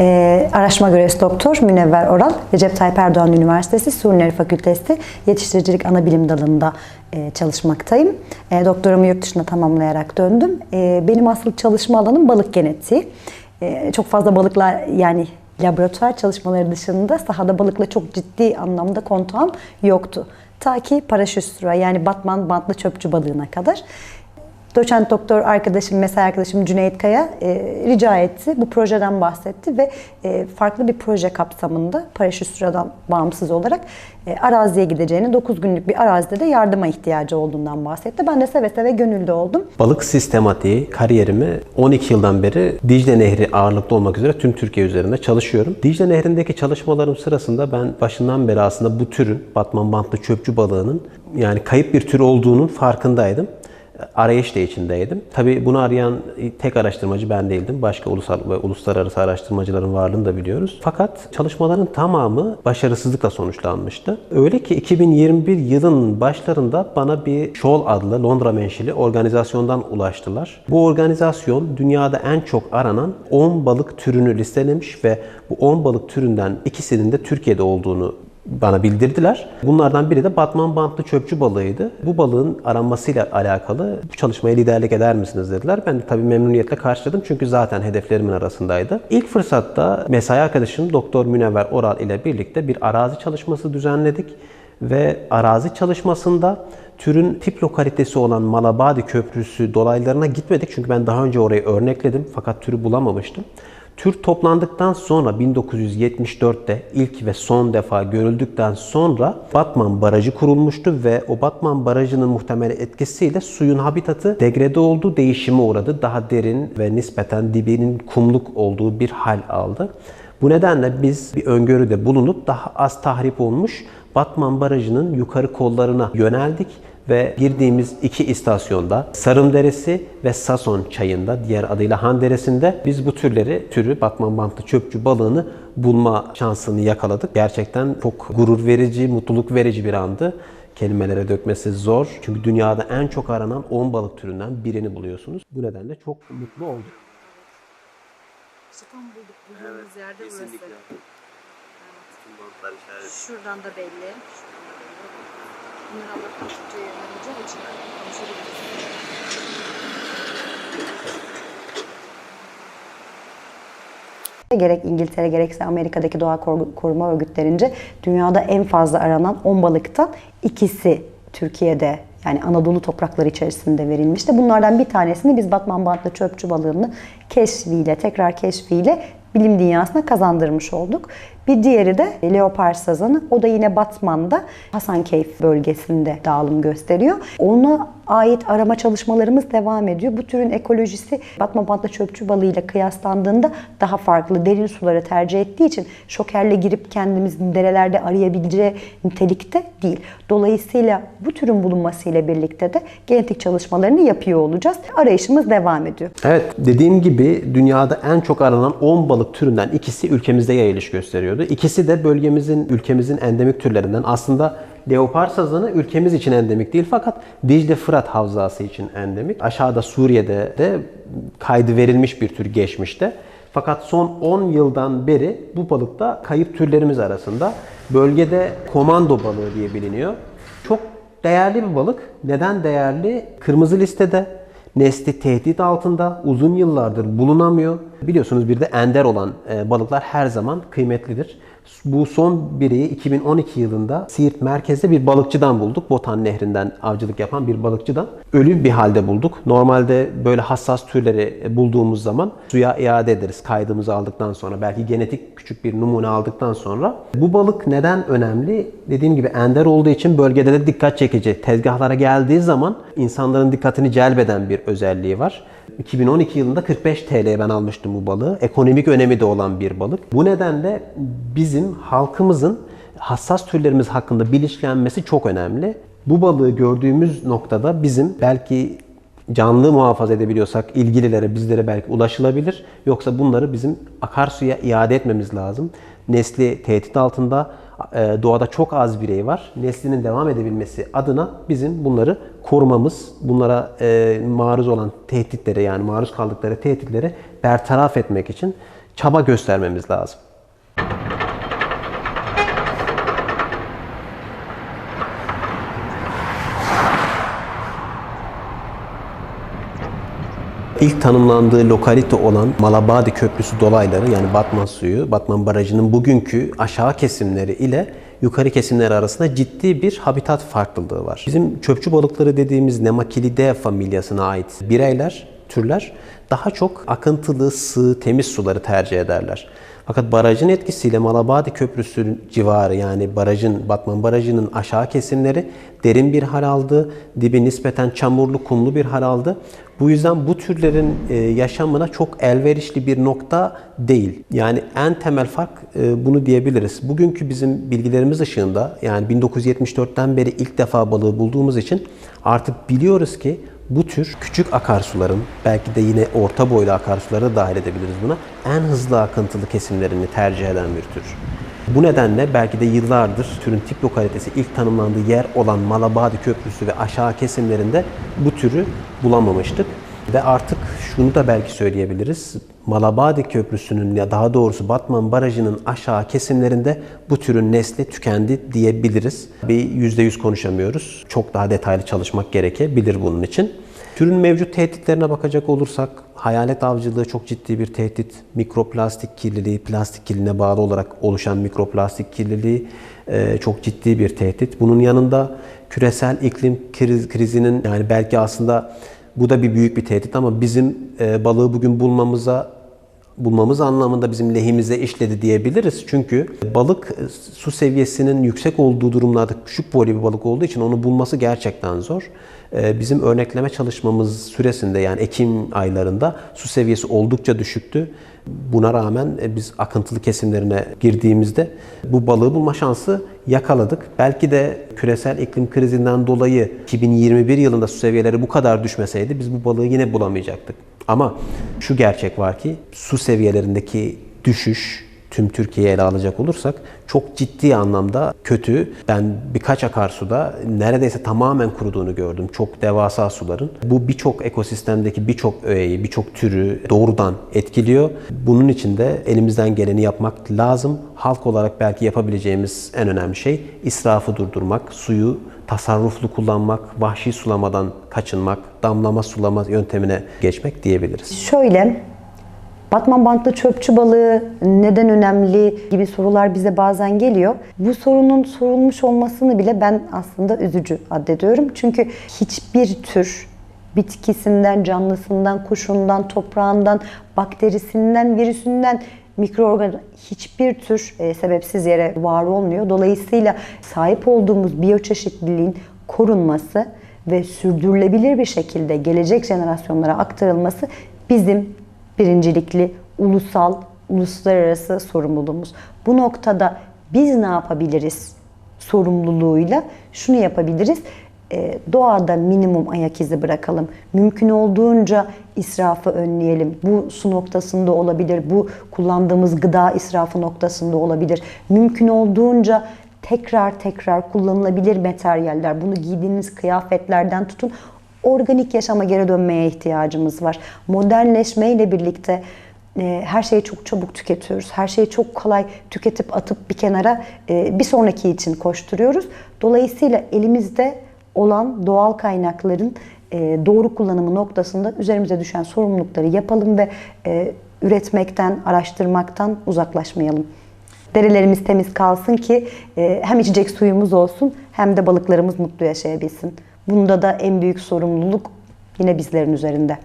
Ee, araştırma görevlisi doktor Münevver Oral, Recep Tayyip Erdoğan Üniversitesi Su Ürünleri Fakültesi Yetiştiricilik Anabilim Dalı'nda e, çalışmaktayım. E, doktorumu yurt dışında tamamlayarak döndüm. E, benim asıl çalışma alanım balık genetiği. E, çok fazla balıklar yani laboratuvar çalışmaları dışında sahada balıkla çok ciddi anlamda kontağım yoktu. Ta ki paraşüstra yani Batman bantlı çöpçü balığına kadar. Doçent doktor arkadaşım, mesai arkadaşım Cüneyt Kaya e, rica etti. Bu projeden bahsetti ve e, farklı bir proje kapsamında paraşüstradan bağımsız olarak e, araziye gideceğini, 9 günlük bir arazide de yardıma ihtiyacı olduğundan bahsetti. Ben de seve seve gönüllü oldum. Balık sistematiği kariyerimi 12 yıldan beri Dicle Nehri ağırlıklı olmak üzere tüm Türkiye üzerinde çalışıyorum. Dicle Nehri'ndeki çalışmalarım sırasında ben başından beri aslında bu türün Batman bantlı çöpçü balığının yani kayıp bir tür olduğunun farkındaydım arayış da içindeydim. Tabii bunu arayan tek araştırmacı ben değildim. Başka ulusal ve uluslararası araştırmacıların varlığını da biliyoruz. Fakat çalışmaların tamamı başarısızlıkla sonuçlanmıştı. Öyle ki 2021 yılın başlarında bana bir Shoal adlı Londra menşeli organizasyondan ulaştılar. Bu organizasyon dünyada en çok aranan 10 balık türünü listelemiş ve bu 10 balık türünden ikisinin de Türkiye'de olduğunu bana bildirdiler. Bunlardan biri de Batman bantlı çöpçü balığıydı. Bu balığın aranmasıyla alakalı bu çalışmaya liderlik eder misiniz dediler. Ben de tabii memnuniyetle karşıladım çünkü zaten hedeflerimin arasındaydı. İlk fırsatta mesai arkadaşım Doktor Münevver Oral ile birlikte bir arazi çalışması düzenledik ve arazi çalışmasında türün tip lokalitesi olan Malabadi Köprüsü dolaylarına gitmedik çünkü ben daha önce orayı örnekledim fakat türü bulamamıştım. Tür toplandıktan sonra 1974'te ilk ve son defa görüldükten sonra Batman Barajı kurulmuştu ve o Batman Barajı'nın muhtemel etkisiyle suyun habitatı degrede oldu, değişime uğradı. Daha derin ve nispeten dibinin kumluk olduğu bir hal aldı. Bu nedenle biz bir öngörüde bulunup daha az tahrip olmuş Batman Barajı'nın yukarı kollarına yöneldik ve girdiğimiz iki istasyonda Sarım Deresi ve Sason Çayı'nda diğer adıyla Han Deresi'nde biz bu türleri, türü Batman bantlı çöpçü balığını bulma şansını yakaladık. Gerçekten çok gurur verici, mutluluk verici bir andı. Kelimelere dökmesi zor. Çünkü dünyada en çok aranan 10 balık türünden birini buluyorsunuz. Bu nedenle çok mutlu olduk. Tam bulduk bulduğumuz yerde burası. Şuradan da belli. Gerek İngiltere gerekse Amerika'daki doğa Kor- koruma örgütlerince dünyada en fazla aranan 10 balıktan ikisi Türkiye'de yani Anadolu toprakları içerisinde verilmişti. Bunlardan bir tanesini biz Batman bantlı çöpçü balığını keşfiyle, tekrar keşfiyle bilim dünyasına kazandırmış olduk. Bir diğeri de leopar sazanı. O da yine Batman'da Hasankeyf bölgesinde dağılım gösteriyor. Ona ait arama çalışmalarımız devam ediyor. Bu türün ekolojisi Batman bantlı çöpçü balığıyla kıyaslandığında daha farklı. Derin suları tercih ettiği için şokerle girip kendimizin derelerde arayabileceği nitelikte değil. Dolayısıyla bu türün bulunmasıyla birlikte de genetik çalışmalarını yapıyor olacağız. Arayışımız devam ediyor. Evet, dediğim gibi dünyada en çok aranan 10 balık türünden ikisi ülkemizde yayılış gösteriyordu. İkisi de bölgemizin, ülkemizin endemik türlerinden. Aslında leopar sazanı ülkemiz için endemik değil fakat Dicle Fırat Havzası için endemik. Aşağıda Suriye'de de kaydı verilmiş bir tür geçmişte. Fakat son 10 yıldan beri bu balık da kayıp türlerimiz arasında. Bölgede komando balığı diye biliniyor. Çok değerli bir balık. Neden değerli? Kırmızı listede Nesli tehdit altında uzun yıllardır bulunamıyor. Biliyorsunuz bir de ender olan e, balıklar her zaman kıymetlidir. Bu son biri 2012 yılında Siirt merkezde bir balıkçıdan bulduk. Botan Nehri'nden avcılık yapan bir balıkçıdan. Ölü bir halde bulduk. Normalde böyle hassas türleri bulduğumuz zaman suya iade ederiz kaydımızı aldıktan sonra. Belki genetik küçük bir numune aldıktan sonra. Bu balık neden önemli? Dediğim gibi ender olduğu için bölgede de dikkat çekici. Tezgahlara geldiği zaman insanların dikkatini celbeden bir özelliği var. 2012 yılında 45 TL'ye ben almıştım bu balığı. Ekonomik önemi de olan bir balık. Bu nedenle bizim halkımızın hassas türlerimiz hakkında bilinçlenmesi çok önemli. Bu balığı gördüğümüz noktada bizim belki canlı muhafaza edebiliyorsak ilgililere, bizlere belki ulaşılabilir. Yoksa bunları bizim akarsuya iade etmemiz lazım. Nesli tehdit altında, doğada çok az birey var. Neslinin devam edebilmesi adına bizim bunları korumamız, bunlara e, maruz olan tehditlere yani maruz kaldıkları tehditlere bertaraf etmek için çaba göstermemiz lazım. İlk tanımlandığı lokalite olan Malabadi Köprüsü dolayları yani Batman suyu, Batman Barajı'nın bugünkü aşağı kesimleri ile yukarı kesimleri arasında ciddi bir habitat farklılığı var. Bizim çöpçü balıkları dediğimiz Nemakilidae familyasına ait bireyler, türler daha çok akıntılı, sığ, temiz suları tercih ederler. Fakat barajın etkisiyle Malabadi Köprüsü civarı yani barajın, Batman Barajı'nın aşağı kesimleri derin bir hal aldı. Dibi nispeten çamurlu, kumlu bir hal aldı. Bu yüzden bu türlerin e, yaşamına çok elverişli bir nokta değil. Yani en temel fark e, bunu diyebiliriz. Bugünkü bizim bilgilerimiz ışığında yani 1974'ten beri ilk defa balığı bulduğumuz için artık biliyoruz ki bu tür küçük akarsuların belki de yine orta boylu akarsuları da dahil edebiliriz buna en hızlı akıntılı kesimlerini tercih eden bir tür. Bu nedenle belki de yıllardır türün tip lokalitesi ilk tanımlandığı yer olan Malabadi Köprüsü ve aşağı kesimlerinde bu türü bulamamıştık. Ve artık şunu da belki söyleyebiliriz. Malabadi Köprüsü'nün ya daha doğrusu Batman Barajı'nın aşağı kesimlerinde bu türün nesli tükendi diyebiliriz. Bir %100 konuşamıyoruz. Çok daha detaylı çalışmak gerekebilir bunun için. Türün mevcut tehditlerine bakacak olursak hayalet avcılığı çok ciddi bir tehdit. Mikroplastik kirliliği, plastik kirliliğine bağlı olarak oluşan mikroplastik kirliliği e, çok ciddi bir tehdit. Bunun yanında küresel iklim kriz, krizinin yani belki aslında bu da bir büyük bir tehdit ama bizim e, balığı bugün bulmamıza bulmamız anlamında bizim lehimize işledi diyebiliriz. Çünkü balık e, su seviyesinin yüksek olduğu durumlarda küçük boylu bir balık olduğu için onu bulması gerçekten zor. E, Bizim örnekleme çalışmamız süresinde yani Ekim aylarında su seviyesi oldukça düşüktü. Buna rağmen e, biz akıntılı kesimlerine girdiğimizde bu balığı bulma şansı yakaladık. Belki de küresel iklim krizinden dolayı 2021 yılında su seviyeleri bu kadar düşmeseydi biz bu balığı yine bulamayacaktık. Ama şu gerçek var ki su seviyelerindeki düşüş tüm Türkiye'yi ele alacak olursak çok ciddi anlamda kötü. Ben birkaç akarsuda neredeyse tamamen kuruduğunu gördüm. Çok devasa suların. Bu birçok ekosistemdeki birçok öğeyi, birçok türü doğrudan etkiliyor. Bunun için de elimizden geleni yapmak lazım. Halk olarak belki yapabileceğimiz en önemli şey israfı durdurmak, suyu tasarruflu kullanmak, vahşi sulamadan kaçınmak, damlama sulama yöntemine geçmek diyebiliriz. Şöyle, Batman bantlı çöpçü balığı neden önemli gibi sorular bize bazen geliyor. Bu sorunun sorulmuş olmasını bile ben aslında üzücü addediyorum. Çünkü hiçbir tür bitkisinden, canlısından, kuşundan, toprağından, bakterisinden, virüsünden mikroorgan hiçbir tür e, sebepsiz yere var olmuyor. Dolayısıyla sahip olduğumuz biyoçeşitliliğin korunması ve sürdürülebilir bir şekilde gelecek jenerasyonlara aktarılması bizim birincilikli ulusal, uluslararası sorumluluğumuz. Bu noktada biz ne yapabiliriz sorumluluğuyla şunu yapabiliriz. Ee, doğada minimum ayak izi bırakalım. Mümkün olduğunca israfı önleyelim. Bu su noktasında olabilir, bu kullandığımız gıda israfı noktasında olabilir. Mümkün olduğunca tekrar tekrar kullanılabilir materyaller, bunu giydiğiniz kıyafetlerden tutun organik yaşama geri dönmeye ihtiyacımız var. Modernleşmeyle birlikte e, her şeyi çok çabuk tüketiyoruz. Her şeyi çok kolay tüketip atıp bir kenara e, bir sonraki için koşturuyoruz. Dolayısıyla elimizde olan doğal kaynakların e, doğru kullanımı noktasında üzerimize düşen sorumlulukları yapalım ve üretmekten, araştırmaktan uzaklaşmayalım. Derelerimiz temiz kalsın ki hem içecek suyumuz olsun hem de balıklarımız mutlu yaşayabilsin. Bunda da en büyük sorumluluk yine bizlerin üzerinde.